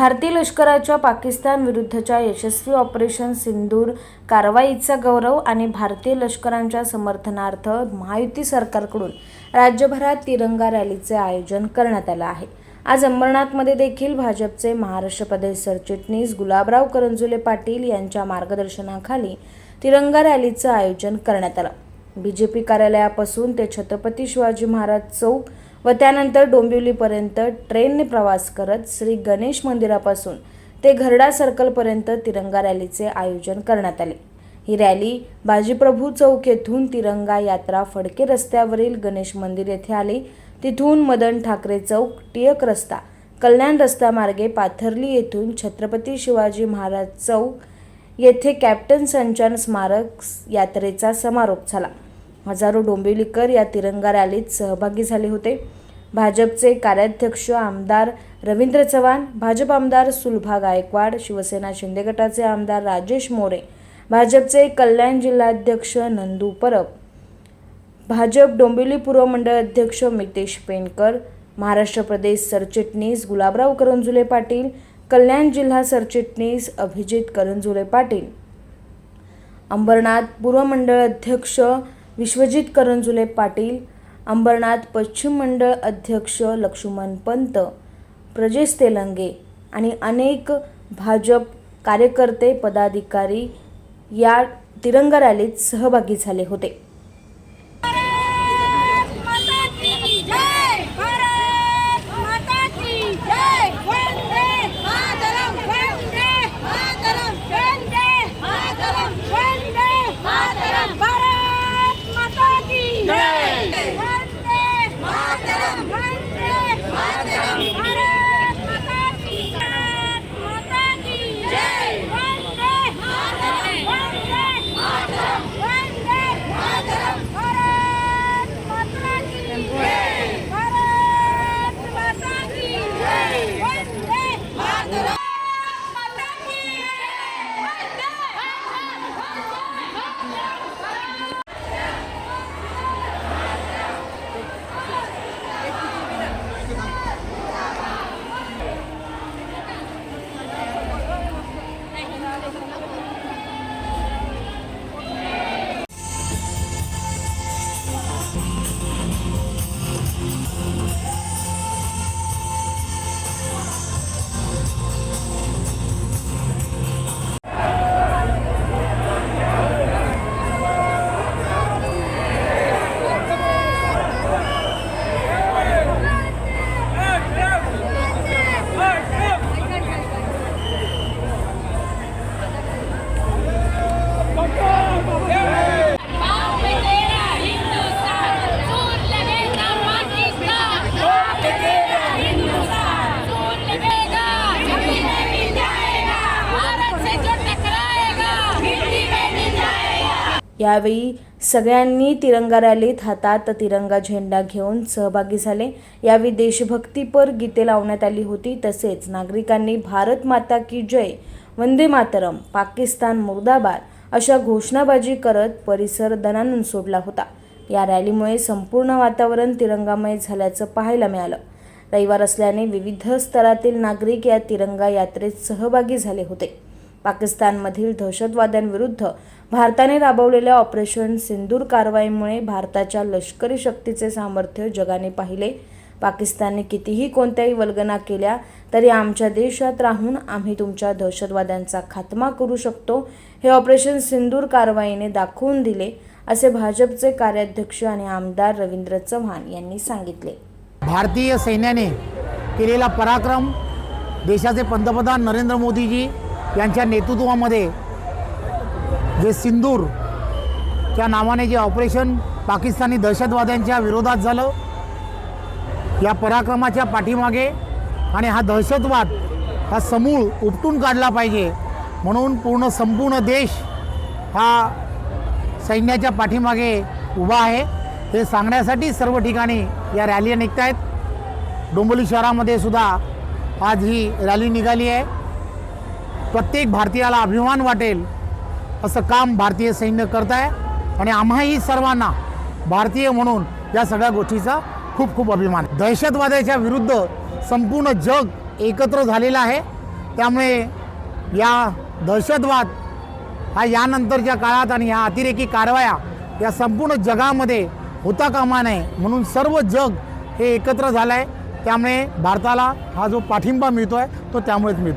भारतीय लष्कराच्या पाकिस्तान विरुद्धच्या यशस्वी ऑपरेशन सिंदूर कारवाईचा गौरव आणि भारतीय लष्करांच्या समर्थनार्थ महायुती सरकारकडून राज्यभरात तिरंगा रॅलीचे आयोजन करण्यात आलं आहे. आज अंबरनाथमध्ये देखील भाजपचे महाराष्ट्र प्रदेश सरचिटणीस गुलाबराव करंजुले पाटील यांच्या मार्गदर्शनाखाली तिरंगा रॅलीचं आयोजन करण्यात आलं. बी जे पी कार्यालयापासून ते छत्रपती शिवाजी महाराज चौक व त्यानंतर डोंबिवलीपर्यंत ट्रेनने प्रवास करत श्री गणेश मंदिरापासून ते घरडा सर्कलपर्यंत तिरंगा रॅलीचे आयोजन करण्यात आले. ही रॅली बाजीप्रभू चौक येथून तिरंगा यात्रा फडके रस्त्यावरील गणेश मंदिर येथे आली. तिथून मदन ठाकरे चौक टिळक रस्ता कल्याण रस्ता मार्गे पाथर्ली येथून छत्रपती शिवाजी महाराज चौक येथे कॅप्टन संचन स्मारक यात्रेचा समारोप झाला. हजारो डोंबिवलीकर या तिरंगा रॅलीत सहभागी झाले होते. भाजपचे कार्याध्यक्ष आमदार रवींद्र चव्हाण भाजप आमदार सुलभा गायकवाड शिवसेना शिंदे गटाचे आमदार राजेश मोरे भाजपचे कल्याण जिल्हाध्यक्ष नंदू परब भाजप डोंबिवली पूर्व मंडळ अध्यक्ष मितेश पेनकर महाराष्ट्र प्रदेश सरचिटणीस गुलाबराव करंजुले पाटील कल्याण जिल्हा सरचिटणीस अभिजित करंजुले पाटील. अंबरनाथ पूर्व मंडळ अध्यक्ष विश्वजित करंजुले पाटील अंबरनाथ पश्चिम मंडळ अध्यक्ष लक्ष्मण पंत प्रजेश तेलंगे आणि अनेक भाजप कार्यकर्ते पदाधिकारी या तिरंगा रॅलीत सहभागी झाले होते. यावेळी सगळ्यांनी तिरंगा रॅलीत हातात तिरंगा झेंडा घेऊन सहभागी झाले. यावेळी देशभक्तीपर गीते लावण्यात आली होती. तसेच नागरिकांनी भारत माता की जय वंदे मातरम पाकिस्तान मुर्दाबाद अशा घोषणाबाजी करत परिसर दणानून सोडला होता. या रॅलीमुळे संपूर्ण वातावरण तिरंगामय झाल्याचं पाहायला मिळालं. रविवार असल्याने विविध स्तरातील नागरिक या तिरंगा यात्रेत सहभागी झाले होते. पाकिस्तानमधील दहशतवाद्यांविरुद्ध भारताने राबवलेल्या ऑपरेशन सिंदूर कारवाईमुळे भारताच्या लष्करी शक्तीचे सामर्थ्य जगाने पाहिले. पाकिस्तानने कितीही कोणत्याही वल्गना केल्या तरी आमच्या देशात राहून आम्ही तुमच्या दहशतवाद्यांचा खात्मा करू शकतो. हे ऑपरेशन सिंदूर कारवाईने दाखवून दिले असे भाजपचे कार्याध्यक्ष आणि आमदार रवींद्र चव्हाण यांनी सांगितले. भारतीय सैन्याने केलेला पराक्रम देशाचे पंतप्रधान नरेंद्र मोदीजी यांच्या नेतृत्वामध्ये जे सिंदूर त्या नावाने जे ऑपरेशन पाकिस्तानी दहशतवाद्यांच्या विरोधात झालं या पराक्रमाच्या पाठीमागे आणि हा दहशतवाद हा समूळ उपटून काढला पाहिजे म्हणून पूर्ण संपूर्ण देश हा सैन्याच्या पाठीमागे उभा आहे. हे सांगण्यासाठी सर्व ठिकाणी या रॅली निघत आहेत डोंबिवली शहरामध्ये सुद्धा आज ही रॅली निघाली आहे. प्रत्येक भारतीयाला अभिमान वाटेल असं काम भारतीय सैन्य करत आहे. आणि आम्हाही सर्वांना भारतीय म्हणून या सगळ्या गोष्टीचा खूप खूप अभिमान. दहशतवादाच्या विरुद्ध संपूर्ण जग एकत्र झालेलं आहे. त्यामुळे या दहशतवाद हा यानंतरच्या काळात आणि ह्या अतिरेकी कारवाया या संपूर्ण जगामध्ये होता कामा नये म्हणून सर्व जग हे एकत्र झालं आहे त्यामुळे भारताला हा जो पाठिंबा मिळतो आहे तो त्यामुळेच मिळतो